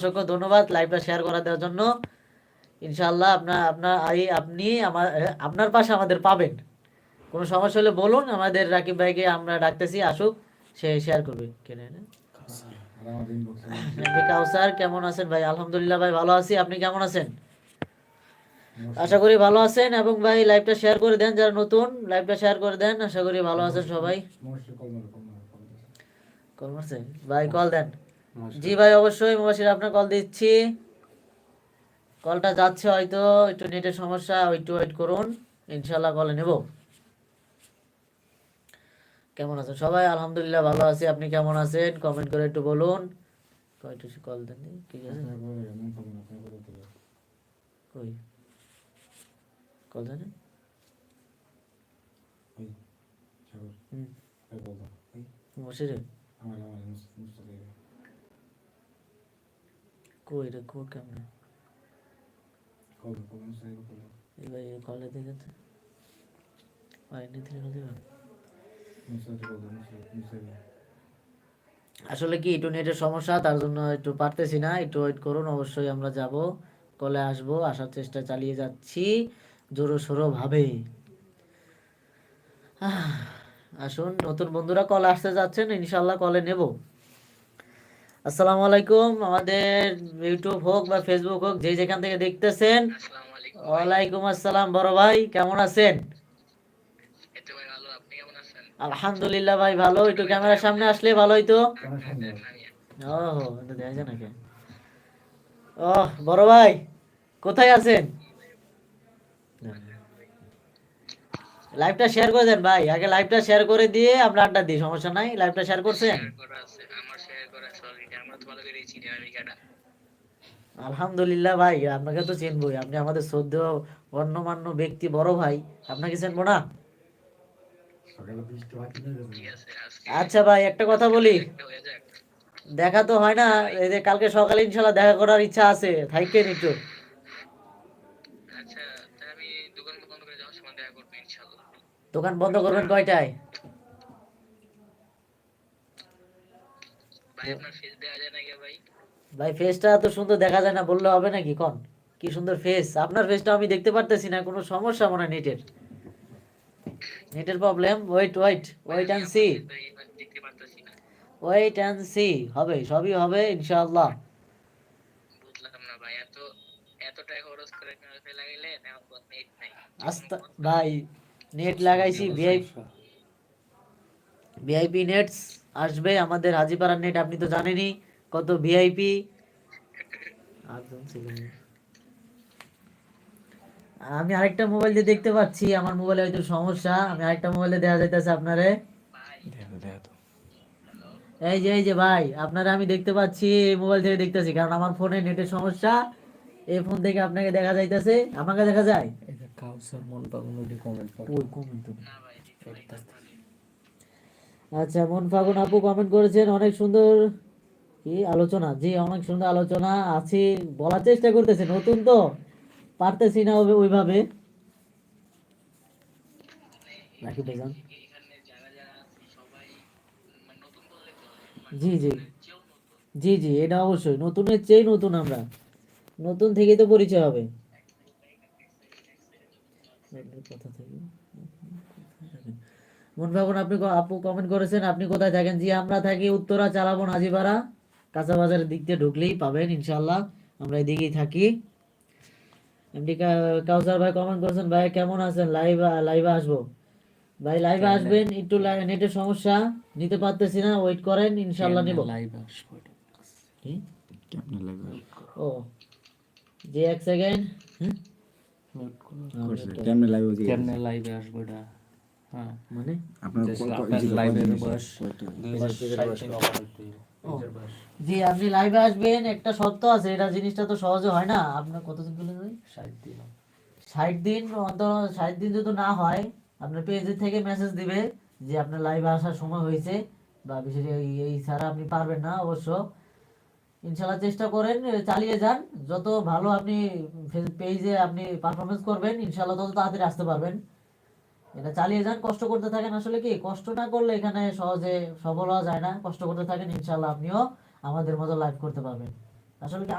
অসংখ্য ধন্যবাদ লাইভটা শেয়ার করা দেওয়ার জন্য। ইনশাআল্লাহ আপনার আপনার এই আপনি আমার আপনার পাশে আমাদের পাবেন। কোনো সমস্যা হলে বলুন আমাদের রাকিব ভাইকে আমরা ডাকতেছি আসুক সে শেয়ার করবে। কেনে কাউসার। কেমন আছেন ভাই? আলহামদুলিল্লাহ ভাই ভালো আছি। আপনি কেমন আছেন? আশা করি ভালো আছেন এবং ভাই লাইভটা শেয়ার করে দেন যারা নতুন লাইভটা শেয়ার করে দেন। আশা করি ভালো আছেন সবাই। ভাই কল দেন। জি ভাই অবশ্যই মুবাসির আপনার কল দিচ্ছি। কলটা যাচ্ছে হয়তো একটু নেটের সমস্যা একটু ওয়েট করুন ইনশাল্লাহ কলে নেব। কেমন আছেন সবাই? আলহামদুলিল্লাহ ভালো আছি আপনি কেমন আছেন? কমেন্ট করে একটু বলুন। কয়টু কল দেন আছে? কই? কল দেন। হুম। কই রে কো কেমন? এই ভাই কলে দেখেন তো ভাই নিতে দিবেন আসলে কি একটু নেটের সমস্যা তার জন্য একটু পারতেছি না একটু ওয়েট করুন অবশ্যই আমরা যাব কলে আসব আসার চেষ্টা চালিয়ে যাচ্ছি জোরো সোরো ভাবে। আসুন নতুন বন্ধুরা কল আসতে যাচ্ছেন ইনশাল্লাহ কলে নেব। আসসালামু আলাইকুম। আমাদের ইউটিউব হোক বা ফেসবুক হোক যে যেখান থেকে দেখতেছেন ওয়ালাইকুম আসসালাম বড় ভাই কেমন আছেন? আলহামদুলিল্লাহ ভাই ভালো। একটু ক্যামেরার সামনে আসলে ভালো হইতো ওহো দেখা যায় নাকি ও বড় ভাই কোথায় আছেন? লাইভটা শেয়ার করে দেন ভাই। আগে লাইভটা শেয়ার করে দিয়ে আমরা আড্ডা দিই সমস্যা নাই। লাইভটা শেয়ার করছেন শেয়ার করা আছে আমার শেয়ার করা আছে অলরেডি আমরা তো ভালো করে চিনি আমি কেডা আলহামদুলিল্লাহ ভাই আপনাকে তো চিনবই। আপনি আমাদের শ্রদ্ধ গণ্যমান্য ব্যক্তি বড় ভাই। আপনাকে চিনবো না? আচ্ছা ভাই একটা কথা বলি। দেখা তো হয় না এই যে কালকে সকালে ইনশাল্লাহ দেখা করার ইচ্ছা আছে। থাইকেন একটু? আচ্ছা দোকান বন্ধ করবেন যাওয়ার সময় দেখা করব ইনশাআল্লাহ দোকান বন্ধ করবেন কয়টায় ভাই আপনার ফেস দেওয়া যায় নাকি ভাই? ভাই ফেসটা এত সুন্দর দেখা যায় না বললে হবে নাকি? কোন? কি সুন্দর ফেস আপনার ফেসটা আমি দেখতে পারতেছি না কোনো সমস্যা মনে নেটের। নেটের problem wait wait wait and see wait and see হবে সবই হবে ইনশাআল্লাহ। বুঝলাম ভাই এত এত টাকা খরচ করে ক্যামেরা ফেলা গেলে নেট ভাই নেট লাগাইছি ভিআইপি ভিআইপি নেটস আসবে আমাদের হাজিপাড়ার নেট আপনি তো জানেনই কত ভিআইপি আমি আরেকটা মোবাইল দিয়ে দেখতে পাচ্ছি আমার মোবাইলে হয়তো সমস্যা আমি আরেকটা মোবাইলে দেখা যাইতেছে আপনারে। এই যে এই যে ভাই আপনারা আমি দেখতে পাচ্ছি এই মোবাইল থেকে দেখতেছি কারণ আমার ফোনে নেটের সমস্যা এই ফোন থেকে আপনাকে দেখা যাইতেছে। আমাকে দেখা যায়? ওই comment তো। না ভাই দেখতে পাইতেছি আচ্ছা মন ফাগুন আপু কমেন্ট করেছেন, অনেক সুন্দর। কি আলোচনা? জি, অনেক সুন্দর আলোচনা আছি, বলার চেষ্টা করতেছে, নতুন তো। পারতেছি না ওইভাবে। জি জি। জি জি, এটা অবশ্যই, নতুনের চেয়ে নতুন আমরা। নতুন থেকেই তো পরিচয় হবে। কথা থেকে মন ভাবুন আপনি আপু কমেন্ট করেছেন আপনি কোথায় থাকেন? জি আমরা থাকি উত্তরা চালাবো নাজিপাড়া। কাঁচা বাজারের দিক দিয়ে ঢুকলেই পাবেন ইনশাল্লাহ আমরা এদিকেই থাকি। এমডি কাউসার ভাই কমেন্ট করেছেন ভাই কেমন আছেন? লাইভ লাইভে আসব। ভাই লাইভে আসবেন একটু নেটের সমস্যা নিতে পারতেছি না ওয়েট করেন ইনশাল্লাহ নিব। কি? ও যে এক সেকেন্ড কেমনে লাইভ কেমনে লাইভে আসব এটা? হ্যাঁ মানে আপনার জি, লাইভের বয়স? আপনি লাইভে আসবেন একটা শর্ত আছে এটা জিনিসটা তো সহজে হয় না। আপনার কতদিন বলে ষাট দিন। ষাট দিন অন্তত ষাট দিন যদি না হয় আপনার পেজের থেকে মেসেজ দিবে যে আপনার লাইভে আসার সময় হয়েছে বা বিশেষ এই এই ছাড়া আপনি পারবেন না অবশ্য। ইনশাল্লাহ চেষ্টা করেন চালিয়ে যান। যত ভালো আপনি পেজে আপনি পারফরমেন্স করবেন ইনশাল্লাহ তত তাড়াতাড়ি আসতে পারবেন। এটা চালিয়ে যান, কষ্ট করতে থাকেন। আসলে কি, কষ্ট না করলে এখানে সহজে সফল হওয়া যায় না। কষ্ট করতে থাকেন ইনশাল্লাহ আপনিও আমাদের মতো লাইভ করতে পারবেন। আসলে কি